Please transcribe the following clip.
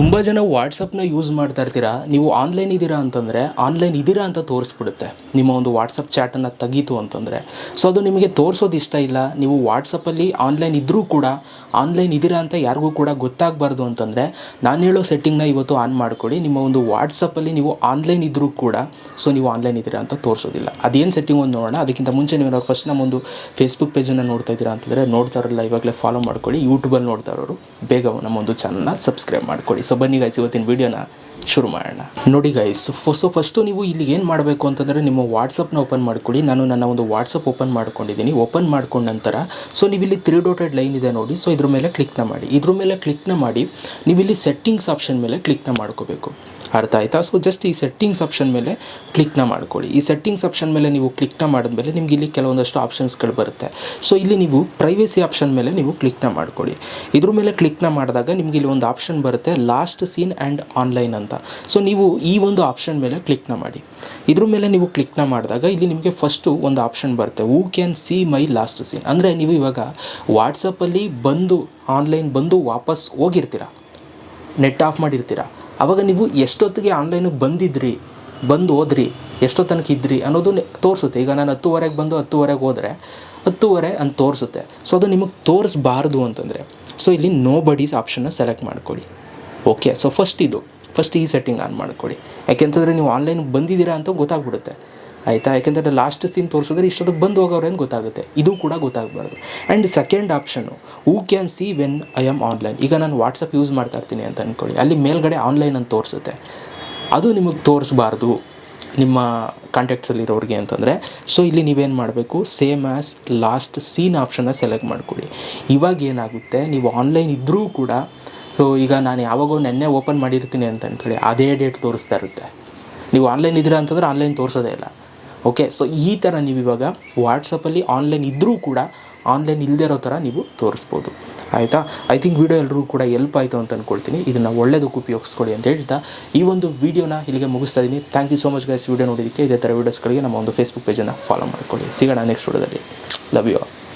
ತುಂಬ ಜನ ವಾಟ್ಸಪ್ನ ಯೂಸ್ ಮಾಡ್ತಾ ಇರ್ತೀರಾ? ನೀವು ಆನ್ಲೈನ್ ಇದ್ದೀರಾ ಅಂತಂದರೆ ಆನ್ಲೈನ್ ಇದ್ದೀರಾ ಅಂತ ತೋರಿಸ್ಬಿಡುತ್ತೆ. ನಿಮ್ಮ ಒಂದು ವಾಟ್ಸಪ್ ಚಾಟನ್ನು ತೆಗೀತು ಅಂತಂದರೆ. ಸೊ ಅದು ನಿಮಗೆ ತೋರಿಸೋದು ಇಷ್ಟ ಇಲ್ಲ. ನೀವು ವಾಟ್ಸಪ್ಪಲ್ಲಿ ಆನ್ಲೈನ್ ಇದ್ದರೂ ಕೂಡ ಆನ್ಲೈನ್ ಇದ್ದೀರಾ ಅಂತ ಯಾರಿಗೂ ಕೂಡ ಗೊತ್ತಾಗಬಾರ್ದು ಅಂತಂದರೆ, ನಾನು ಹೇಳೋ ಸೆಟ್ಟಿಂಗ್ನ ಇವತ್ತು ಆನ್ ಮಾಡ್ಕೊಳ್ಳಿ. ನಿಮ್ಮ ಒಂದು ವಾಟ್ಸಪ್ಪಲ್ಲಿ ನೀವು ಆನ್ಲೈನ್ ಇದ್ದರೂ ಕೂಡ ಸೊ ನೀವು ಆನ್ಲೈನ್ ಇದ್ದೀರಾ ಅಂತ ತೋರಿಸೋದಿಲ್ಲ. ಅದೇನು ಸೆಟ್ಟಿಂಗ್ ಒಂದು ನೋಡೋಣ. ಅದಕ್ಕಿಂತ ಮುಂಚೆ ನೀವು ಫಸ್ಟ್ ನಮ್ಮೊಂದು ಫೇಸ್ಬುಕ್ ಪೇಜನ್ನು ನೋಡ್ತಾ ಇದ್ದೀರಾ ಅಂತಂದರೆ, ನೋಡ್ತಾ ಇರೋಲ್ಲ ಇವಾಗಲೇ ಫಾಲೋ ಮಾಡ್ಕೊಳ್ಳಿ. ಯೂಟ್ಯೂಬಲ್ಲಿ ನೋಡ್ತಾ ಇರೋರು, ಬೇಗ ನಮ್ಮೊಂದು ಚಾನಲ್ನ ಸಬ್ಸ್ಕ್ರೈಬ್ ಮಾಡ್ಕೊಳ್ಳಿ. ಸೊ ಬನ್ನಿ ಗೈಸ್ ಇವತ್ತಿನ ವೀಡಿಯೋನ ಶುರು ಮಾಡೋಣ. ನೋಡಿ ಗೈಸ್ ಸೊ ಫಸ್ಟು ನೀವು ಇಲ್ಲಿ ಏನು ಮಾಡಬೇಕು ಅಂತಂದರೆ ನಿಮ್ಮ ವಾಟ್ಸಪ್ನ ಓಪನ್ ಮಾಡ್ಕೊಳ್ಳಿ. ನಾನು ನನ್ನ ಒಂದು ವಾಟ್ಸಪ್ ಓಪನ್ ಮಾಡ್ಕೊಂಡಿದ್ದೀನಿ. ಓಪನ್ ಮಾಡ್ಕೊಂಡ ನಂತರ ಸೊ ನೀವು ಇಲ್ಲಿ ತ್ರೀ ಡೋಟೆಡ್ ಲೈನ್ ಇದೆ ನೋಡಿ. ಸೊ ಇದ್ರ ಮೇಲೆ ಕ್ಲಿಕ್ನ ಮಾಡಿ. ಇದ್ರ ಮೇಲೆ ಕ್ಲಿಕ್ನ ಮಾಡಿ ನೀವು ಇಲ್ಲಿ ಸೆಟ್ಟಿಂಗ್ಸ್ ಆಪ್ಷನ್ ಮೇಲೆ ಕ್ಲಿಕ್ನ ಮಾಡ್ಕೋಬೇಕು. ಅರ್ಥ ಆಯಿತಾ? ಸೊ ಜಸ್ಟ್ ಈ ಸೆಟ್ಟಿಂಗ್ಸ್ ಆಪ್ಷನ್ ಮೇಲೆ ಕ್ಲಿಕ್ನ ಮಾಡ್ಕೊಳ್ಳಿ. ಈ ಸೆಟ್ಟಿಂಗ್ಸ್ ಆಪ್ಷನ್ ಮೇಲೆ ನೀವು ಕ್ಲಿಕ್ನ ಮಾಡಿದ್ಮೇಲೆ ನಿಮ್ಗೆ ಇಲ್ಲಿ ಕೆಲವೊಂದಷ್ಟು ಆಪ್ಷನ್ಸ್ಗಳು ಬರುತ್ತೆ. ಸೊ ಇಲ್ಲಿ ನೀವು ಪ್ರೈವೇಸಿ ಆಪ್ಷನ್ ಮೇಲೆ ನೀವು ಕ್ಲಿಕ್ನ ಮಾಡ್ಕೊಳ್ಳಿ. ಇದ್ರ ಮೇಲೆ ಕ್ಲಿಕ್ನ ಮಾಡಿದಾಗ ನಿಮ್ಗೆ ಇಲ್ಲಿ ಒಂದು ಆಪ್ಷನ್ ಬರುತ್ತೆ ಲಾಸ್ಟ್ ಸೀನ್ ಆ್ಯಂಡ್ ಆನ್ಲೈನ್ ಅಂತ. ಸೊ ನೀವು ಈ ಒಂದು ಆಪ್ಷನ್ ಮೇಲೆ ಕ್ಲಿಕ್ನ ಮಾಡಿ. ಇದ್ರ ಮೇಲೆ ನೀವು ಕ್ಲಿಕ್ನ ಮಾಡಿದಾಗ ಇಲ್ಲಿ ನಿಮಗೆ ಫಸ್ಟು ಒಂದು ಆಪ್ಷನ್ ಬರುತ್ತೆ who can see my last seen ಅಂದರೆ ನೀವು ಇವಾಗ ವಾಟ್ಸಪ್ಪಲ್ಲಿ ಬಂದು ಆನ್ಲೈನ್ ಬಂದು ವಾಪಸ್ ಹೋಗಿರ್ತೀರ? Net off ಮಾಡಿರ್ತೀರ? ಆವಾಗ ನೀವು ಎಷ್ಟೊತ್ತಿಗೆ ಆನ್ಲೈನಿಗೆ ಬಂದಿದ್ರಿ, ಬಂದು ಹೋದ್ರಿ ಎಷ್ಟೋ ತನಕ ಇದ್ರಿ ಅನ್ನೋದು ತೋರಿಸುತ್ತೆ. ಈಗ ನಾನು ಹತ್ತುವರೆಗೆ ಬಂದು ಹತ್ತುವರೆಗೆ ಹೋದರೆ ಹತ್ತುವರೆ ಅಂತ ತೋರಿಸುತ್ತೆ. ಸೊ ಅದು ನಿಮಗೆ ತೋರಿಸ್ಬಾರ್ದು ಅಂತಂದರೆ ಸೊ ಇಲ್ಲಿ ನೋ ಬಡೀಸ್ ಆಪ್ಷನ್ನ ಸೆಲೆಕ್ಟ್ ಮಾಡ್ಕೊಳ್ಳಿ. ಓಕೆ ಸೊ ಫಸ್ಟ್ ಇದು ಫಸ್ಟ್ ಈ ಸೆಟ್ಟಿಂಗ್ ಆನ್ ಮಾಡ್ಕೊಳ್ಳಿ. ಯಾಕೆಂತಂದರೆ ನೀವು ಆನ್ಲೈನ್ ಬಂದಿದ್ದೀರಾ ಅಂತ ಗೊತ್ತಾಗ್ಬಿಡುತ್ತೆ. ಆಯಿತಾ? ಯಾಕೆಂದರೆ ಲಾಸ್ಟ್ ಸೀನ್ ತೋರಿಸಿದ್ರೆ ಇಷ್ಟೊತ್ತಿಗೆ ಬಂದು ಹೋಗೋರು ಅಂತ ಗೊತ್ತಾಗುತ್ತೆ? ಇದು ಕೂಡ ಗೊತ್ತಾಗಬಾರ್ದು. And second option who can see when I am online ಈಗ ನಾನು ವಾಟ್ಸಪ್ ಯೂಸ್ ಮಾಡ್ತಾ ಇರ್ತೀನಿ ಅಂತ ಅಂದ್ಕೊಳ್ಳಿ ಅಲ್ಲಿ ಮೇಲ್ಗಡೆ ಆನ್ಲೈನ್ ಅಂತ ತೋರಿಸುತ್ತೆ. ಅದು ನಿಮಗೆ ತೋರಿಸ್ಬಾರ್ದು ನಿಮ್ಮ ಕಾಂಟ್ಯಾಕ್ಟ್ಸಲ್ಲಿರೋರಿಗೆ ಅಂತಂದರೆ. ಸೊ ಇಲ್ಲಿ ನೀವೇನು ಮಾಡಬೇಕು? ಸೇಮ್ ಆ್ಯಸ್ ಲಾಸ್ಟ್ ಸೀನ್ ಆಪ್ಷನ್ನ ಸೆಲೆಕ್ಟ್ ಮಾಡ್ಕೊಳ್ಳಿ. ಇವಾಗ ಏನಾಗುತ್ತೆ? ನೀವು ಆನ್ಲೈನ್ ಇದ್ದರೂ ಕೂಡ ಸೊ ಈಗ ನಾನು ಯಾವಾಗೋ ನೆನ್ನೆ ಓಪನ್ ಮಾಡಿರ್ತೀನಿ ಅಂತ ಅಂದ್ಕೊಳ್ಳಿ ಅದೇ ಡೇಟ್ ತೋರಿಸ್ತಾ ಇರುತ್ತೆ. ನೀವು ಆನ್ಲೈನ್ ಇದ್ದೀರಾ ಅಂತಂದ್ರೆ ಆನ್ಲೈನ್ ತೋರಿಸೋದೇ ಇಲ್ಲ. ಓಕೆ ಸೊ ಈ ಥರ ನೀವು ಇವಾಗ ವಾಟ್ಸಪ್ಪಲ್ಲಿ ಆನ್ಲೈನ್ ಇದ್ದರೂ ಕೂಡ ಆನ್ಲೈನ್ ಇಲ್ಲದೇ ಇರೋ ಥರ ನೀವು ತೋರಿಸ್ಬೋದು. ಆಯಿತಾ? ಐ ಥಿಂಕ್ ವೀಡಿಯೋ ಎಲ್ಲರೂ ಕೂಡ ಎಲ್ಪ್ ಆಯಿತು ಅಂತ ಅಂದ್ಕೊಳ್ತೀನಿ ಇದನ್ನು ಒಳ್ಳೆಯದಕ್ಕೆ ಉಪಯೋಗಿಸ್ಕೊಳ್ಳಿ ಅಂತ ಹೇಳ್ತಾ ಈ ಒಂದು ವೀಡಿಯೋನ ಇಲ್ಲಿಗೆ ಮುಗಿಸ್ತಾ ಇದ್ದೀನಿ thank you so much guys video ನೋಡಿದ್ದಕ್ಕೆ ಇದೇ ಥರ ವೀಡಿಯೋಸ್ಗಳಿಗೆ ನಮ್ಮ ಒಂದು ಫೇಸ್ಬುಕ್ ಪೇಜನ್ನು ಫಾಲೋ ಮಾಡ್ಕೊಳ್ಳಿ. ಸಿಗೋಣ ನೆಕ್ಸ್ಟ್ ವೀಡಿಯೋದಲ್ಲಿ ಲವ್ ಯು